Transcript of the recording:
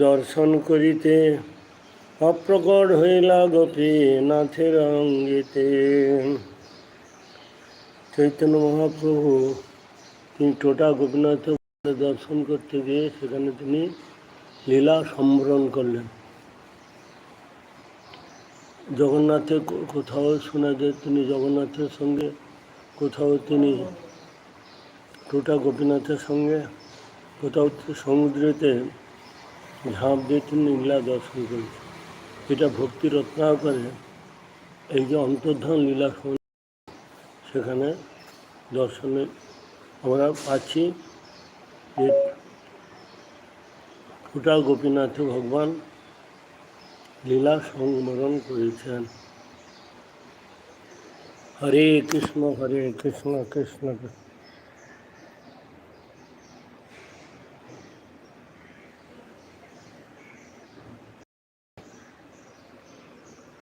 দর্শন করিতে অপ্রকট হইলা গোপী নাথের অঙ্গিতে। চৈতন্য মহাপ্রভু তিনি টোটা গোপীনাথ দর্শন করতে গিয়ে সেখানে তিনি লীলা সম্বরণ করলেন। জগন্নাথের কোথাও শোনা যায় তিনি জগন্নাথের সঙ্গে, কোথাও তিনি টোটা গোপীনাথের সঙ্গে, কোথাও সমুদ্রেতে ঝাঁপ দিয়ে তিনি লীলা দর্শন করেছেন। এটা ভক্তি রত্নাকরে এই যে অন্তর্ধান লীলা সেখানে দর্শনে আমরা পাচ্ছি যে টোটা গোপীনাথ ভগবান লীলা সংবরণ করেছেন। হরে কৃষ্ণ হরে কৃষ্ণ কৃষ্ণ কৃষ্ণ।